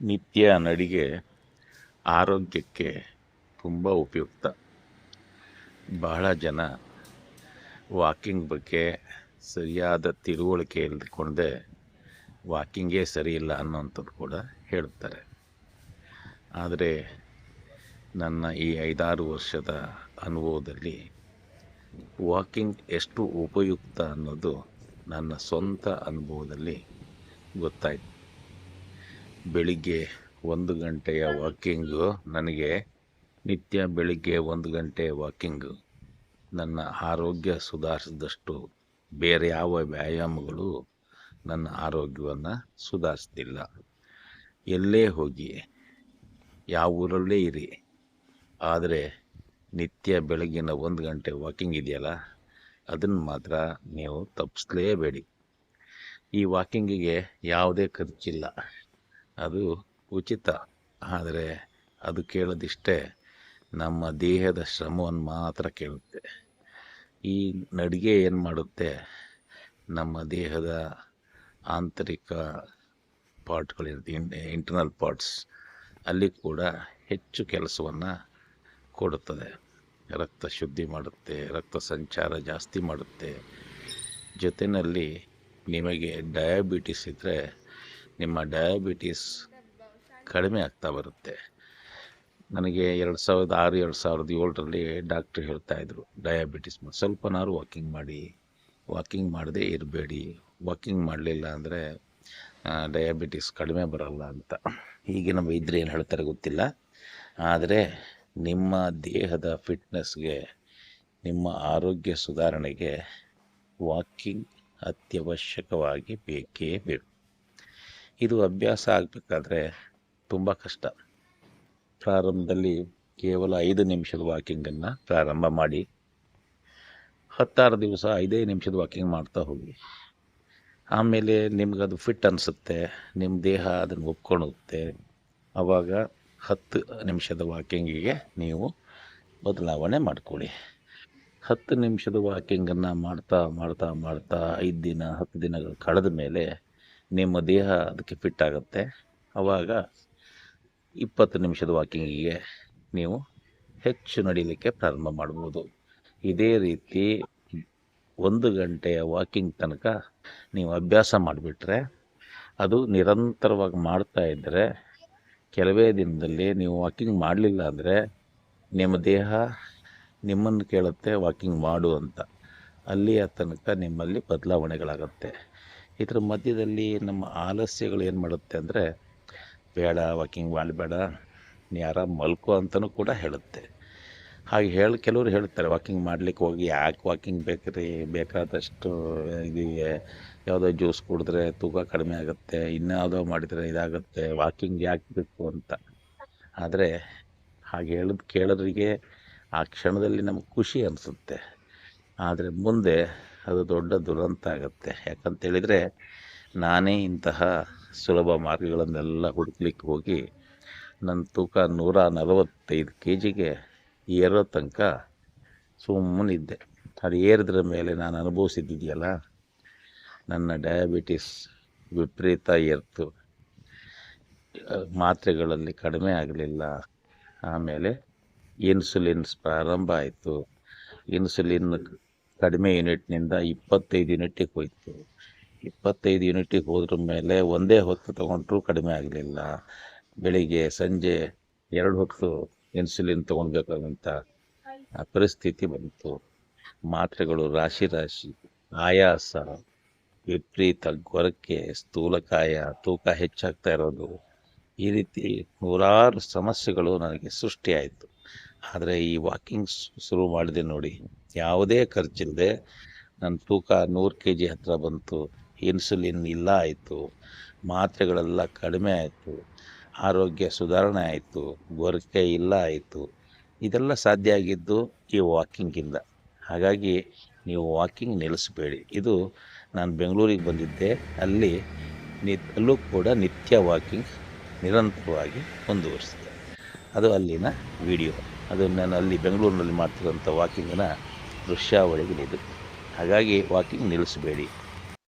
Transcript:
ನಿತ್ಯ ನಡಿಗೆ ಆರೋಗ್ಯಕ್ಕೆ ತುಂಬ ಉಪಯುಕ್ತ. ಬಹಳ ಜನ ವಾಕಿಂಗ್ ಬಗ್ಗೆ ಸರಿಯಾದ ತಿಳುವಳಿಕೆ ಇಲ್ದುಕೊಂಡೆ ವಾಕಿಂಗೇ ಸರಿಯಿಲ್ಲ ಅನ್ನೋಂಥದ್ದು ಕೂಡ ಹೇಳುತ್ತಾರೆ. ಆದರೆ ನನ್ನ ಈ ಐದಾರು ವರ್ಷದ ಅನುಭವದಲ್ಲಿ ವಾಕಿಂಗ್ ಎಷ್ಟು ಉಪಯುಕ್ತ ಅನ್ನೋದು ನನ್ನ ಸ್ವಂತ ಅನುಭವದಲ್ಲಿ ಗೊತ್ತಾಯಿತು. ಬೆಳಿಗ್ಗೆ ಒಂದು ಗಂಟೆಯ ವಾಕಿಂಗು ನನಗೆ ನಿತ್ಯ ಬೆಳಿಗ್ಗೆ ಒಂದು ಗಂಟೆ ವಾಕಿಂಗು ನನ್ನ ಆರೋಗ್ಯ ಸುಧಾರಿಸಿದಷ್ಟು ಬೇರೆ ಯಾವ ವ್ಯಾಯಾಮಗಳು ನನ್ನ ಆರೋಗ್ಯವನ್ನು ಸುಧಾರಿಸ್ತಿಲ್ಲ. ಎಲ್ಲೇ ಹೋಗಿ, ಯಾವ ಊರಲ್ಲೇ ಇರಿ, ಆದರೆ ನಿತ್ಯ ಬೆಳಗಿನ ಒಂದು ಗಂಟೆ ವಾಕಿಂಗ್ ಇದೆಯಲ್ಲ, ಅದನ್ನು ಮಾತ್ರ ನೀವು ತಪ್ಪಿಸ್ಲೇಬೇಡಿ. ಈ ವಾಕಿಂಗಿಗೆ ಯಾವುದೇ ಖರ್ಚಿಲ್ಲ. ಅದು ಉಚಿತ. ಆದರೆ ಅದು ಕೇಳೋದಿಷ್ಟೇ ನಮ್ಮ ದೇಹದ ಶ್ರಮವನ್ನು ಮಾತ್ರ ಕೇಳುತ್ತೆ. ಈ ನಡಿಗೆ ಏನು ಮಾಡುತ್ತೆ? ನಮ್ಮ ದೇಹದ ಆಂತರಿಕ ಪಾರ್ಟ್ಗಳಿರುತ್ತೆ ಇಂಟರ್ನಲ್ ಪಾರ್ಟ್ಸ್ ಅಲ್ಲಿ ಕೂಡ ಹೆಚ್ಚು ಕೆಲಸವನ್ನು ಕೊಡುತ್ತದೆ. ರಕ್ತ ಶುದ್ಧಿ ಮಾಡುತ್ತೆ, ರಕ್ತ ಸಂಚಾರ ಜಾಸ್ತಿ ಮಾಡುತ್ತೆ. ಜೊತೆಯಲ್ಲಿ ನಿಮಗೆ ಡಯಾಬಿಟಿಸ್ ಇದ್ದರೆ ನಿಮ್ಮ ಡಯಾಬಿಟಿಸ್ ಕಡಿಮೆ ಆಗ್ತಾ ಬರುತ್ತೆ. ನನಗೆ ಎರಡು ಸಾವಿರದ ಆರು, ಎರಡು ಸಾವಿರದ ಏಳರಲ್ಲಿ ಡಾಕ್ಟ್ರ್ ಹೇಳ್ತಾಯಿದ್ರು ಡಯಾಬಿಟಿಸ್ ಸ್ವಲ್ಪನಾರು ವಾಕಿಂಗ್ ಮಾಡಿ ವಾಕಿಂಗ್ ಮಾಡದೇ ಇರಬೇಡಿ. ವಾಕಿಂಗ್ ಮಾಡಲಿಲ್ಲ ಅಂದರೆ ಡಯಾಬಿಟಿಸ್ ಕಡಿಮೆ ಬರಲ್ಲ ಅಂತ. ಈಗಿನ ವೈದ್ಯರು ಏನು ಹೇಳ್ತಾರೆ ಗೊತ್ತಿಲ್ಲ. ಆದರೆ ನಿಮ್ಮ ದೇಹದ ಫಿಟ್ನೆಸ್ಗೆ ನಿಮ್ಮ ಆರೋಗ್ಯ ಸುಧಾರಣೆಗೆ ವಾಕಿಂಗ್ ಅತ್ಯವಶ್ಯಕವಾಗಿ ಬೇಕೇ ಬೇಕು. ಇದು ಅಭ್ಯಾಸ ಆಗಬೇಕಾದ್ರೆ ತುಂಬ ಕಷ್ಟ. ಪ್ರಾರಂಭದಲ್ಲಿ ಕೇವಲ ಐದು ನಿಮಿಷದ ವಾಕಿಂಗನ್ನು ಪ್ರಾರಂಭ ಮಾಡಿ, ಹತ್ತಾರು ದಿವಸ ಐದೇ ನಿಮಿಷದ ವಾಕಿಂಗ್ ಮಾಡ್ತಾ ಹೋಗಿ. ಆಮೇಲೆ ನಿಮಗದು ಫಿಟ್ ಅನಿಸುತ್ತೆ ನಿಮ್ಮ ದೇಹ ಅದನ್ನು ಒಪ್ಕೊಳ್ಳುತ್ತೆ ಆವಾಗ ಹತ್ತು ನಿಮಿಷದ ವಾಕಿಂಗಿಗೆ ನೀವು ಬದಲಾವಣೆ ಮಾಡಿಕೊಳ್ಳಿ. ಹತ್ತು ನಿಮಿಷದ ವಾಕಿಂಗನ್ನು ಮಾಡ್ತಾ ಮಾಡ್ತಾ ಮಾಡ್ತಾ ಐದು ದಿನ, ಹತ್ತು ದಿನಗಳು ಕಳೆದ ಮೇಲೆ ನಿಮ್ಮ ದೇಹ ಅದಕ್ಕೆ ಫಿಟ್ ಆಗುತ್ತೆ. ಆವಾಗ ಇಪ್ಪತ್ತು ನಿಮಿಷದ ವಾಕಿಂಗಿಗೆ ನೀವು ಹೆಚ್ಚು ನಡೀಲಿಕ್ಕೆ ಪ್ರಾರಂಭ ಮಾಡ್ಬೋದು. ಇದೇ ರೀತಿ ಒಂದು ಗಂಟೆಯ ವಾಕಿಂಗ್ ತನಕ ನೀವು ಅಭ್ಯಾಸ ಮಾಡಿಬಿಟ್ರೆ ಅದು ನಿರಂತರವಾಗಿ ಮಾಡ್ತಾ ಇದ್ದರೆ ಕೆಲವೇ ದಿನದಲ್ಲಿ ನೀವು ವಾಕಿಂಗ್ ಮಾಡಲಿಲ್ಲ ಅಂದರೆ ನಿಮ್ಮ ದೇಹ ನಿಮ್ಮನ್ನು ಕೇಳುತ್ತೆ ವಾಕಿಂಗ್ ಮಾಡು ಅಂತ. ಅಲ್ಲಿಯ ತನಕ ನಿಮ್ಮಲ್ಲಿ ಬದಲಾವಣೆಗಳಾಗುತ್ತೆ. ಇದರ ಮಧ್ಯದಲ್ಲಿ ನಮ್ಮ ಆಲಸ್ಯಗಳು ಏನು ಮಾಡುತ್ತೆ ಅಂದರೆ, ಬೇಡ ವಾಕಿಂಗ್ ಮಾಡಬೇಡ ನೀ ಮಲ್ಕೋ ಅಂತಲೂ ಕೂಡ ಹೇಳುತ್ತೆ. ಹಾಗೆ ಹೇಳಿ, ಕೆಲವರು ಹೇಳ್ತಾರೆ ವಾಕಿಂಗ್ ಮಾಡ್ಲಿಕ್ಕೆ ಹೋಗಿ ಯಾಕೆ ವಾಕಿಂಗ್ ಬೇಕ್ರಿ? ಬೇಕಾದಷ್ಟು ಇದು, ಯಾವುದೋ ಜ್ಯೂಸ್ ಕುಡಿದ್ರೆ ತೂಕ ಕಡಿಮೆ ಆಗುತ್ತೆ, ಇನ್ಯಾವುದೋ ಮಾಡಿದರೆ ಇದಾಗುತ್ತೆ ವಾಕಿಂಗ್ ಯಾಕೆ ಬೇಕು ಅಂತ. ಆದರೆ, ಹಾಗೆ ಹೇಳಿದ ಕೇಳೋರಿಗೆ ಆ ಕ್ಷಣದಲ್ಲಿ ನಮಗೆ ಖುಷಿ ಅನಿಸುತ್ತೆ. ಆದರೆ ಮುಂದೆ ಅದು ದೊಡ್ಡ ದುರಂತ ಆಗುತ್ತೆ. ಯಾಕಂತೇಳಿದರೆ ನಾನೇ ಇಂತಹ ಸುಲಭ ಮಾರ್ಗಗಳನ್ನೆಲ್ಲ ಹುಡುಕ್ಲಿಕ್ಕೆ ಹೋಗಿ ನನ್ನ ತೂಕ ನೂರ ನಲವತ್ತೈದು ಕೆ ಜಿಗೆ ಏರೋ ತನಕ ಸುಮ್ಮನಿದ್ದೆ ಅದು ಏರಿದ್ರ ಮೇಲೆ ನಾನು ಅನುಭವಿಸಿದ್ದಿದೆಯಲ್ಲ, ನನ್ನ ಡಯಾಬಿಟಿಸ್ ವಿಪರೀತ ಏರ್ತು. ಮಾತ್ರೆಗಳಲ್ಲಿ ಕಡಿಮೆ ಆಗಲಿಲ್ಲ. ಆಮೇಲೆ ಇನ್ಸುಲಿನ್ಸ್ ಪ್ರಾರಂಭ ಆಯಿತು. ಇನ್ಸುಲಿನ್ ಕಡಿಮೆ ಯೂನಿಟ್ನಿಂದ ಇಪ್ಪತ್ತೈದು ಯೂನಿಟಿಗೆ ಹೋಯಿತು. ಇಪ್ಪತ್ತೈದು ಯೂನಿಟಿಗೆ ಹೋದ್ರ ಮೇಲೆ ಒಂದೇ ಹೊತ್ತು ತೊಗೊಂಡ್ರೂ ಕಡಿಮೆ ಆಗಲಿಲ್ಲ. ಬೆಳಿಗ್ಗೆ, ಸಂಜೆ ಎರಡು ಹೊತ್ತು ಇನ್ಸುಲಿನ್ ತೊಗೊಳ್ಬೇಕಾದಂಥ ಪರಿಸ್ಥಿತಿ ಬಂತು. ಮಾತ್ರೆಗಳು ರಾಶಿ ರಾಶಿ, ಆಯಾಸ, ವಿಪರೀತ ಗೊರಕೆ, ಸ್ಥೂಲಕಾಯ, ತೂಕ ಹೆಚ್ಚಾಗ್ತಾ ಇರೋದು. ಈ ರೀತಿ ನೂರಾರು ಸಮಸ್ಯೆಗಳು ನನಗೆ ಸೃಷ್ಟಿಯಾಯಿತು. ಆದರೆ ಈ ವಾಕಿಂಗ್ ಶುರು ಮಾಡಿದೆ ನೋಡಿ. ಯಾವುದೇ ಖರ್ಚಿಲ್ಲದೆ ನನ್ನ ತೂಕ ನೂರು ಕೆ ಜಿ ಹತ್ತಿರ ಬಂತು, ಇನ್ಸುಲಿನ್ ಇಲ್ಲ ಆಯಿತು, ಮಾತ್ರೆಗಳೆಲ್ಲ ಕಡಿಮೆ ಆಯಿತು, ಆರೋಗ್ಯ ಸುಧಾರಣೆ ಆಯಿತು ಗೊರಕೆ ಇಲ್ಲ ಆಯಿತು, ಇದೆಲ್ಲ ಸಾಧ್ಯ ಆಗಿದ್ದು ಈ ವಾಕಿಂಗಿಂದ. ಹಾಗಾಗಿ ನೀವು ವಾಕಿಂಗ್ ನಿಲ್ಲಿಸಬೇಡಿ. ಇದು ನಾನು ಬೆಂಗಳೂರಿಗೆ ಬಂದಿದ್ದೆ, ಅಲ್ಲಿ ನಿ, ಅಲ್ಲೂ ಕೂಡ ನಿತ್ಯ ವಾಕಿಂಗ್ ನಿರಂತರವಾಗಿ ಮುಂದುವರಿಸಿದೆ ಅದು ಅಲ್ಲಿನ ವಿಡಿಯೋ. ಅದು ನಾನು ಅಲ್ಲಿ ಬೆಂಗಳೂರಿನಲ್ಲಿ ಮಾಡ್ತಿರೋಂಥ ವಾಕಿಂಗಿನ ದೃಶ್ಯಾವಳಿಗಳಿದು ಹಾಗಾಗಿ ವಾಕಿಂಗ್ ನಿಲ್ಲಿಸಬೇಡಿ.